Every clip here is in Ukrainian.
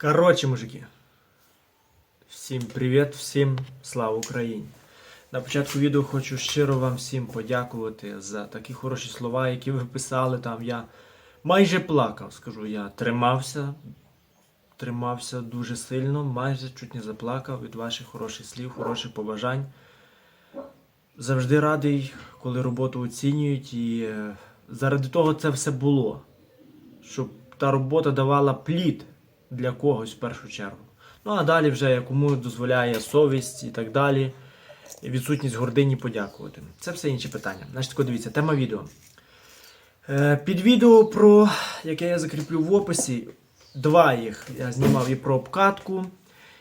Короче, мужики. Всім привіт, всім слава Україні. На початку відео хочу щиро вам всім подякувати за такі хороші слова, які ви писали там. Я майже плакав, скажу я. Тримався, тримався дуже сильно, майже чуть не заплакав від ваших хороших слів, хороших побажань. Завжди радий, коли роботу оцінюють, і е, заради того це все було. Щоб та робота давала плід для когось в першу чергу. Ну а далі вже кому дозволяє совість і так далі. Відсутність гордині подякувати. Це все інші питання. Значить, тако дивіться, тема відео. Е, Під відео, про яке я закріплю в описі, два їх я знімав і про обкатку.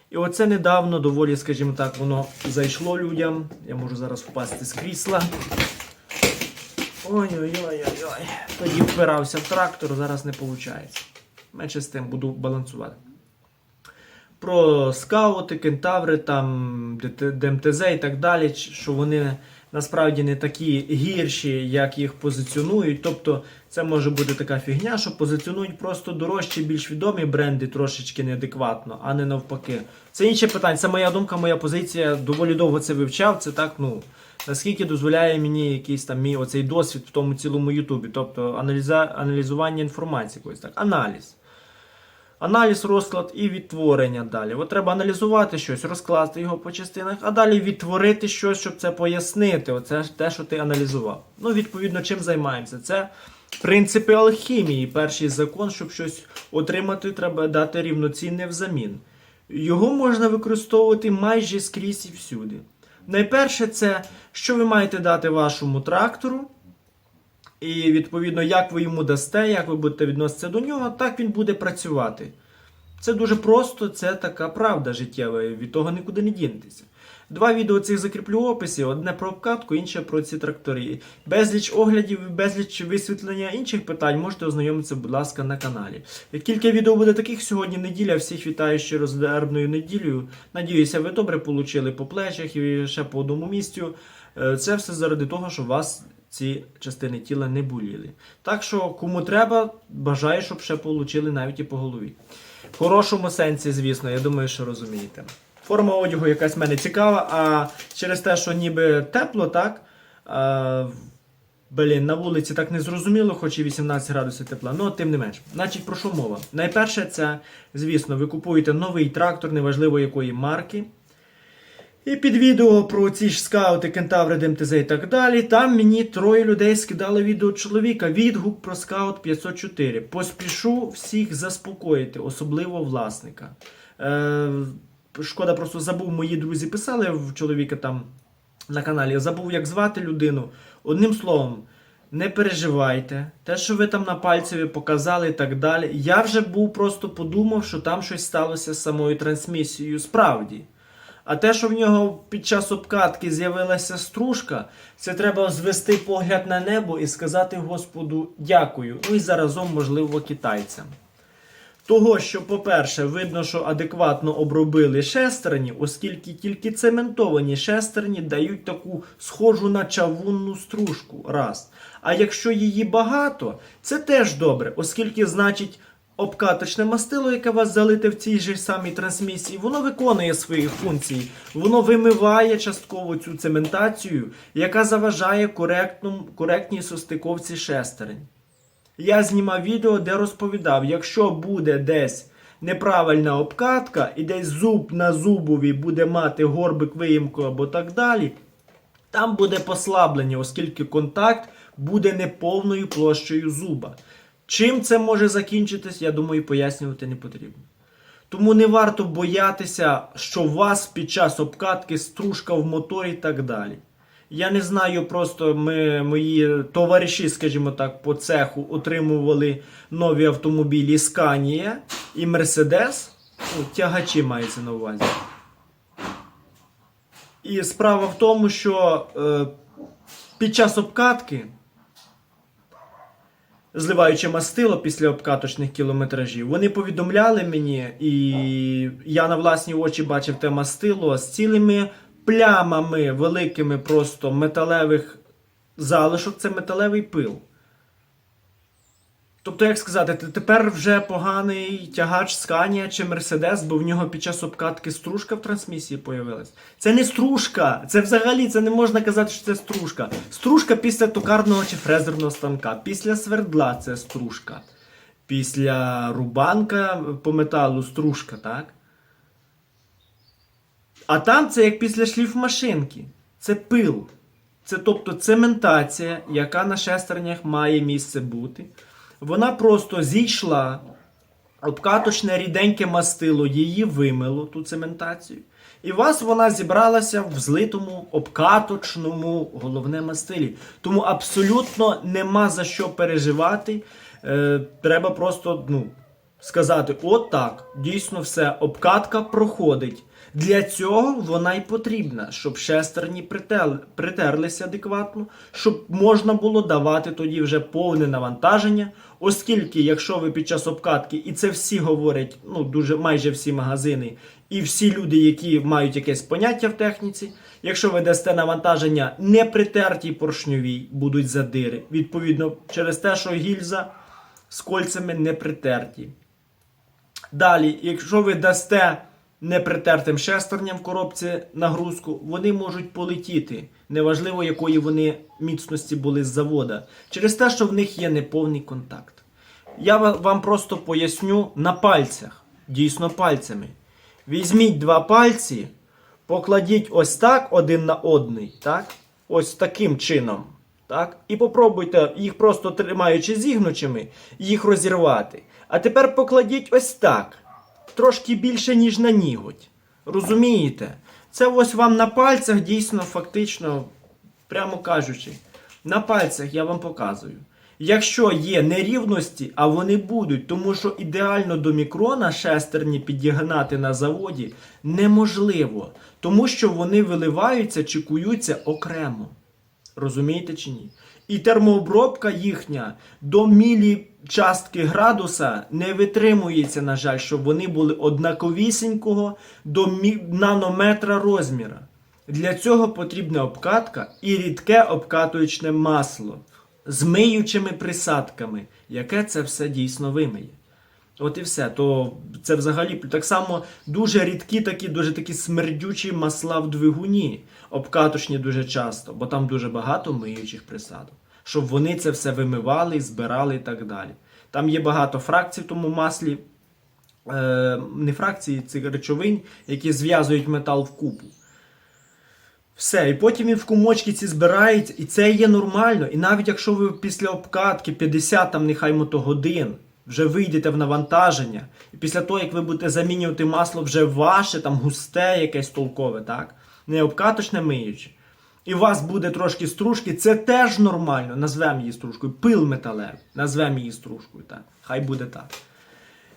І оце недавно, доволі, скажімо так, воно зайшло людям. Я можу зараз впасти з крісла. Ой-ой-ой-ой-ой. Тоді впирався в трактор, зараз не виходить. Менше з тим буду балансувати. Про скаути, кентаври, там, ДМТЗ і так далі, що вони насправді не такі гірші, як їх позиціонують. Тобто це може бути така фігня, що позиціонують просто дорожчі, більш відомі бренди трошечки неадекватно, а не навпаки. Це інше питання. Це моя думка, моя позиція. Доволі довго це вивчав. Це так, ну. Наскільки дозволяє мені якийсь там мій оцей досвід в тому цілому Ютубі, тобто аналізування інформації якоїсь так, аналіз. Аналіз, розклад і відтворення далі. От треба аналізувати щось, розкласти його по частинах, а далі відтворити щось, щоб це пояснити. Оце те, що ти аналізував. Ну, відповідно, чим займаємося? Це принципи алхімії. Перший закон, щоб щось отримати, треба дати рівноцінне взамін. Його можна використовувати майже скрізь і всюди. Найперше, це що ви маєте дати вашому трактору. І відповідно, як ви йому дасте, як ви будете відноситися до нього, так він буде працювати. Це дуже просто, це така правда життєва, від того нікуди не дінетеся. Два відео цих закріплю в описі: одне про обкатку, інше про ці трактори. Безліч оглядів, безліч висвітлення інших питань можете ознайомитися, будь ласка, на каналі. Кілька відео буде таких сьогодні неділя, всіх вітаю ще з дербною неділею. Надіюся, ви добре получили по плечах і ще по одному місцю. Е, Це все заради того, щоб вас ці частини тіла не боліли. Так що, кому треба, бажаю, щоб ще получили навіть і по голові. В хорошому сенсі, звісно, я думаю, що розумієте. Форма одягу якась в мене цікава, а через те, що ніби тепло, так. А, Блін, на вулиці так не зрозуміло, хоч і 18 градусів тепла, ну тим не менш. Значить, про що мова? Найперше, це, звісно, ви купуєте новий трактор, неважливо якої марки. І під відео про ці ж скаути, кентаври, ДМТЗ і так далі. Там мені троє людей скидали відео чоловіка. Відгук про скаут 504. Поспішу всіх заспокоїти, особливо власника. Е, шкода, просто забув, мої друзі писали в чоловіка там на каналі. Забув, як звати людину. Одним словом, не переживайте. Те, що ви там на пальцеві показали і так далі. Я вже був просто подумав, що там щось сталося з самою трансмісією. Справді. А те, що в нього під час обкатки з'явилася стружка, це треба звести погляд на небо і сказати Господу дякую. Ну і заразом, можливо, китайцям. Того, що, по-перше, видно, що адекватно обробили шестерні, оскільки тільки цементовані шестерні дають таку схожу на чавунну стружку. Раз. А якщо її багато, це теж добре, оскільки, значить, обкаточне мастило, яке вас залите в цій же самій трансмісії, воно виконує свої функції. Воно вимиває частково цю цементацію, яка заважає коректній состиковці шестерень. Я знімав відео, де розповідав, якщо буде десь неправильна обкатка і десь зуб на зубові буде мати горбик виїмку або так далі, там буде послаблення, оскільки контакт буде неповною площею зуба. Чим це може закінчитись, я думаю, пояснювати не потрібно. Тому не варто боятися, що у вас під час обкатки стружка в моторі і так далі. Я не знаю, просто ми, мої товариші, скажімо так, по цеху отримували нові автомобілі Scania і Mercedes. Ну, тягачі мається на увазі. І справа в тому, що е, під час обкатки, зливаючи мастило після обкаточних кілометражів, вони повідомляли мені, і я на власні очі бачив те мастило з цілими плямами великими просто металевих залишок. Це металевий пил. Тобто, як сказати, тепер вже поганий тягач Сканія чи Мерседес, бо в нього під час обкатки стружка в трансмісії появилась. Це не стружка. Це взагалі це не можна казати, що це стружка. Стружка після токарного чи фрезерного станка, після свердла це стружка. Після рубанка по металу стружка, так? А там це як після шліфмашинки. Це пил. Це тобто цементація, яка на шестернях має місце бути. Вона просто зійшла, обкаточне ріденьке мастило її вимило, ту цементацію. І у вас вона зібралася в злитому обкаточному головне мастилі. Тому абсолютно нема за що переживати. Е, треба просто ну, сказати: от так, дійсно все, обкатка проходить. Для цього вона й потрібна, щоб шестерні притерлися адекватно, щоб можна було давати тоді вже повне навантаження. Оскільки, якщо ви під час обкатки, і це всі говорять, ну дуже майже всі магазини, і всі люди, які мають якесь поняття в техніці, якщо ви дасте навантаження не притертій поршньовій, будуть задири. Відповідно, через те, що гільза з кольцями не притерті. Далі, якщо ви дасте непритертим шестерням в коробці нагрузку, вони можуть полетіти, неважливо якої вони міцності були з завода, через те, що в них є неповний контакт. Я вам просто поясню на пальцях, дійсно пальцями. Візьміть два пальці, покладіть ось так один на одний, так? Ось таким чином. Так? І попробуйте їх просто тримаючи зігнучими, їх розірвати. А тепер покладіть ось так. Трошки більше, ніж на ніготь. Розумієте? Це ось вам на пальцях дійсно, фактично, прямо кажучи, на пальцях я вам показую. Якщо є нерівності, а вони будуть, тому що ідеально до мікрона шестерні підігнати на заводі неможливо, тому що вони виливаються чи куються окремо. Розумієте чи ні? І термообробка їхня до мілі частки градуса не витримується, на жаль, щоб вони були однаковісінького до нанометра розміра. Для цього потрібна обкатка і рідке обкатуючне масло з миючими присадками, яке це все дійсно вимиє. От і все. То це взагалі так само дуже рідкі такі, дуже такі смердючі масла в двигуні, обкаточні дуже часто, бо там дуже багато миючих присадок, щоб вони це все вимивали, збирали і так далі. Там є багато фракцій в тому маслі, е, не фракції, цих речовин, які зв'язують метал вкупу. Все, і потім він в кумочки ці збирається, і це є нормально. І навіть якщо ви після обкатки 50 там нехай мотогодин вже вийдете в навантаження, і після того, як ви будете замінювати масло вже ваше, там густе, якесь толкове, так? Не обкаточне миюче. І у вас буде трошки стружки, це теж нормально. Назвемо її стружкою. Пил металевий. Назвемо її стружкою. Так. Хай буде так.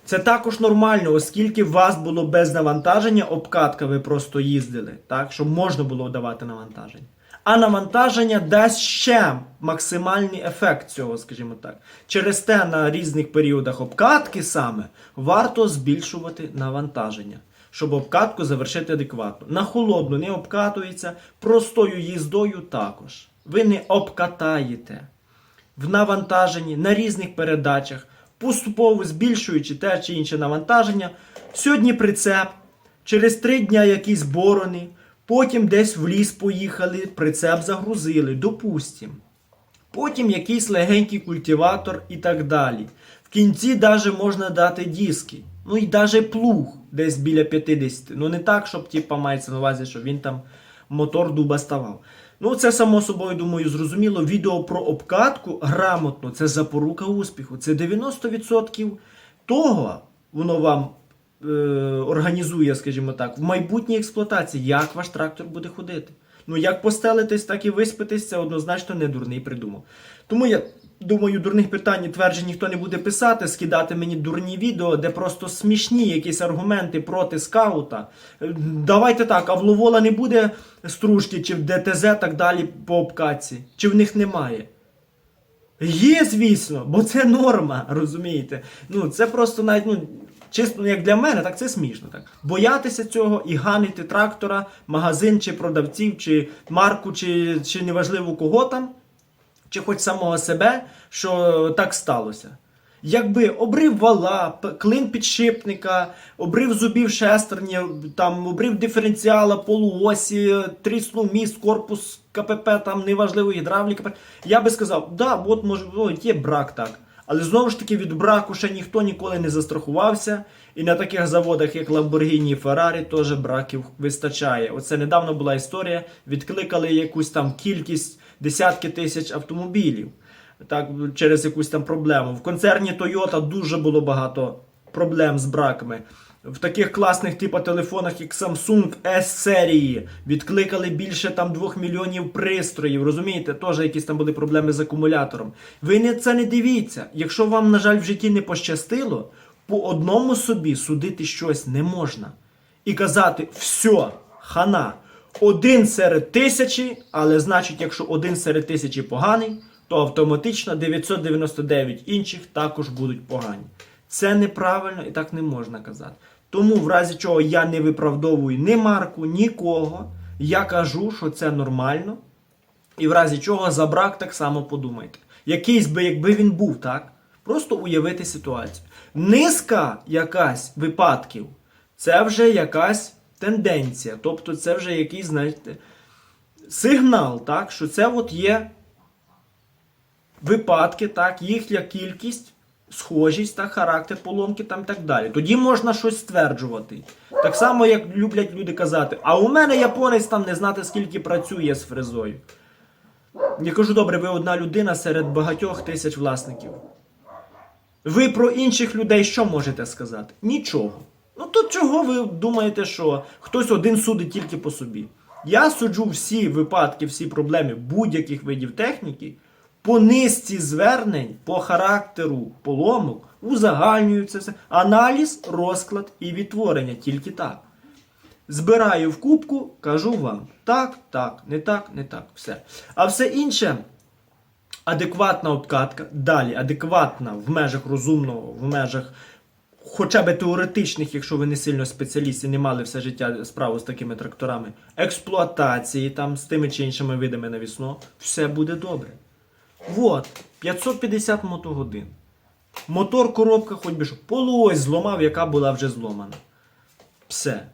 Це також нормально, оскільки у вас було без навантаження, обкатка ви просто їздили, так, щоб можна було давати навантаження. А навантаження дасть ще максимальний ефект цього, скажімо так. Через те на різних періодах обкатки саме варто збільшувати навантаження, щоб обкатку завершити адекватно. На холодну не обкатується, простою їздою також. Ви не обкатаєте в навантаженні на різних передачах, поступово збільшуючи те чи інше навантаження. Сьогодні прицеп, через три дня якісь борони, потім десь в ліс поїхали, прицеп загрузили, допустим. Потім якийсь легенький культиватор і так далі. В кінці даже можна дати диски. Ну і даже плуг десь біля 50. Ну не так, щоб типа мається на увазі, що він там мотор дуба ставав. Ну, це само собою, думаю, зрозуміло. Відео про обкатку грамотно це запорука успіху. Це 90% того воно вам е, організує, скажімо так, в майбутній експлуатації, як ваш трактор буде ходити. Ну, як постелитись, так і виспитись, це однозначно не дурний придумав. Тому я думаю, дурних питань і тверджень ніхто не буде писати, скидати мені дурні відео, де просто смішні якісь аргументи проти скаута. Е, Давайте так, а в Ловола не буде стружки, чи в ДТЗ так далі по обкатці, чи в них немає. Є, звісно, бо це норма, розумієте? Ну, це просто навіть, ну, чисто ну, як для мене, так це смішно. Так. Боятися цього і ганити трактора, магазин, чи продавців, чи марку, чи, чи неважливо кого там, чи хоч самого себе, що так сталося. Якби обрив вала, клин підшипника, обрив зубів шестерні, там обрив диференціала, полуосі, тріснув міст, корпус КПП, там неважливо, гідравліка. Я би сказав, да, от може є брак так. Але знову ж таки від браку ще ніхто ніколи не застрахувався. І на таких заводах, як Lamborghini і Ferrari, теж браків вистачає. Оце недавно була історія. Відкликали якусь там кількість десятки тисяч автомобілів так, через якусь там проблему. В концерні Toyota дуже було багато проблем з браками. В таких класних типу телефонах, як Samsung S серії, відкликали більше там 2 мільйонів пристроїв. Розумієте, теж якісь там були проблеми з акумулятором. Ви не це не дивіться. Якщо вам, на жаль, в житті не пощастило, по одному собі судити щось не можна. І казати все, хана. Один серед тисячі, але значить, якщо один серед тисячі поганий, то автоматично 999 інших також будуть погані. Це неправильно і так не можна казати. Тому, в разі чого я не виправдовую ні марку, нікого, я кажу, що це нормально. І в разі чого за брак так само подумайте. Якийсь би, якби він був, так? Просто уявити ситуацію. Низка якась випадків, це вже якась тенденція. Тобто це вже якийсь, знаєте, сигнал, так, що це от є випадки, так, їхня кількість, схожість, так, характер поломки там так далі. Тоді можна щось стверджувати. Так само, як люблять люди казати, а у мене японець там не знати, скільки працює з фрезою. Я кажу, добре, ви одна людина серед багатьох тисяч власників. Ви про інших людей що можете сказати? Нічого. Ну то чого ви думаєте, що хтось один судить тільки по собі? Я суджу всі випадки, всі проблеми будь-яких видів техніки по низці звернень, по характеру поломок, узагальнюю це все. Аналіз, розклад і відтворення тільки так. Збираю в кубку, кажу вам так, так, не так, не так, все. А все інше адекватна обкатка, далі адекватна в межах розумного, в межах хоча б теоретичних, якщо ви не сильно спеціаліст не мали все життя справу з такими тракторами, експлуатації там з тими чи іншими видами навісно, все буде добре. Вот, 550 мотогодин. Мотор, коробка, хоч би що, полуось зломав, яка була вже зломана. Все.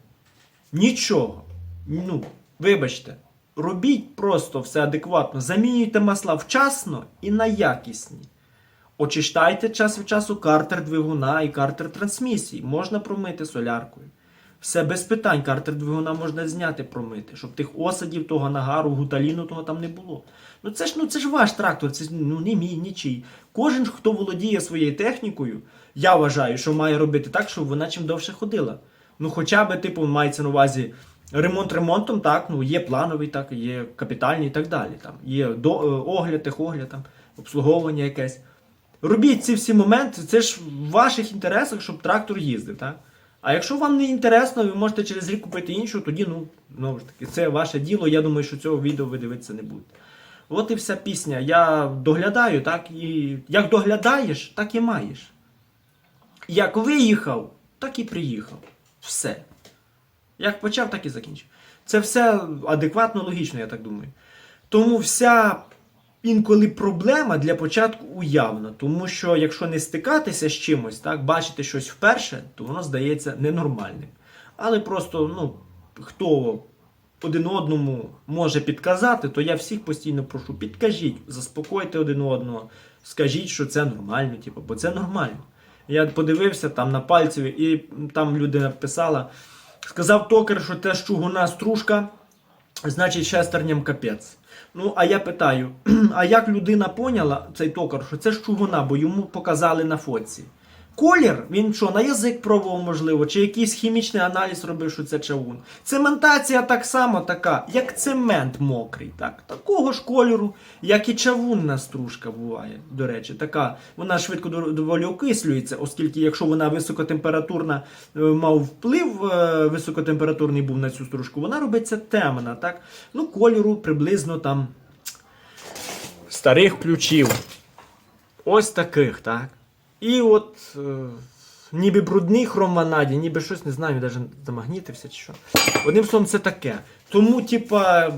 Нічого. Ну, вибачте, робіть просто все адекватно. Замінюйте масла вчасно і на якісні. Очищайте час від часу картер двигуна і картер трансмісії. Можна промити соляркою. Все без питань, картер двигуна можна зняти, промити, щоб тих осадів, того нагару, гуталіну того там не було. Ну це ж ну це ж ваш трактор, це ну не мій, нічий. Кожен, хто володіє своєю технікою, я вважаю, що має робити так, щоб вона чим довше ходила. Ну, хоча би, типу, мається на увазі ремонт ремонтом, так, ну є плановий, так, є капітальний і так далі. Там є до, е, огляд, техогляд, там, обслуговування якесь. Робіть ці всі моменти, це ж в ваших інтересах, щоб трактор їздив, так? А якщо вам не інтересно, ви можете через рік купити іншу, тоді, ну, знову ж таки, це ваше діло. Я думаю, що цього відео ви дивитися не будете. От і вся пісня. Я доглядаю, так, і як доглядаєш, так і маєш. Як виїхав, так і приїхав. Все. Як почав, так і закінчив. Це все адекватно, логічно, я так думаю. Тому вся інколи проблема для початку уявна. Тому що якщо не стикатися з чимось, так, бачити щось вперше, то воно здається ненормальним. Але просто, ну, хто один одному може підказати, то я всіх постійно прошу, підкажіть, заспокойте один одного, скажіть, що це нормально, типу, бо це нормально. Я подивився там на пальцеві, і там людина писала, сказав токар, що те з чугуна стружка, значить шестерням капець. Ну, а я питаю, а як людина поняла, цей токар, що це ж чугуна, бо йому показали на фоці. Колір, він що, на язик пробував, можливо, чи якийсь хімічний аналіз робив, що це чавун. Цементація так само така, як цемент мокрий. так. Такого ж кольору, як і чавунна стружка буває, до речі. така. Вона швидко доволі окислюється, оскільки якщо вона високотемпературна, е, мав вплив е, високотемпературний був на цю стружку, вона робиться темна. так. Ну, кольору приблизно там старих ключів. Ось таких, так. І от е, ніби брудний хром ванаді, ніби щось не знаю, навіть замагнітився чи що. Одним словом, це таке. Тому, типа,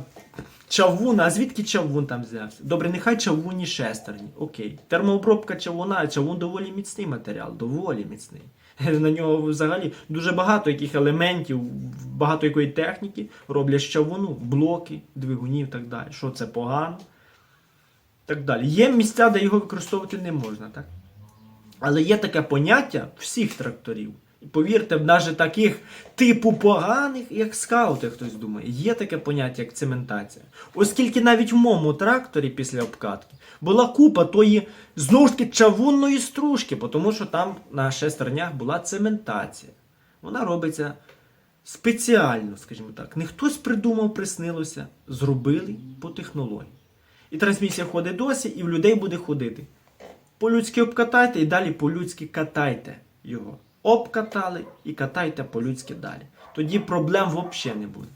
Чавун, а звідки чавун там взявся? Добре, нехай чавунні шестерні. Окей. Термообробка чавуна, чавун доволі міцний матеріал, доволі міцний. На нього взагалі дуже багато яких елементів, багато якої техніки роблять з блоки, двигунів і так далі. Що це погано? Так далі. Є місця, де його використовувати не можна, так? Але є таке поняття всіх тракторів. І повірте, навіть таких типу поганих, як скаути, хтось думає, є таке поняття, як цементація. Оскільки навіть в моєму тракторі після обкатки була купа тої знову ж таки чавунної стружки, тому що там на шестернях була цементація. Вона робиться спеціально, скажімо так. Не хтось придумав, приснилося, зробили по технології. І трансмісія ходить досі, і в людей буде ходити. По-людськи обкатайте і далі по-людськи катайте його. Обкатали і катайте по-людськи далі. Тоді проблем взагалі не буде.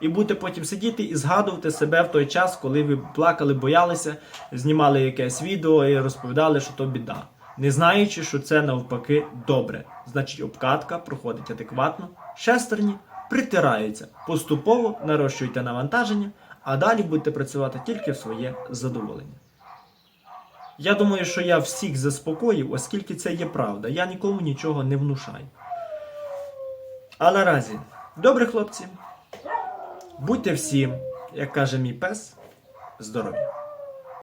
І будете потім сидіти і згадувати себе в той час, коли ви плакали, боялися, знімали якесь відео і розповідали, що то біда. Не знаючи, що це навпаки добре. Значить, обкатка проходить адекватно, шестерні притираються. Поступово нарощуйте навантаження, а далі будете працювати тільки в своє задоволення. Я думаю, що я всіх заспокоїв, оскільки це є правда. Я нікому нічого не внушаю. А наразі, добре, хлопці, будьте всі, як каже мій пес, здорові.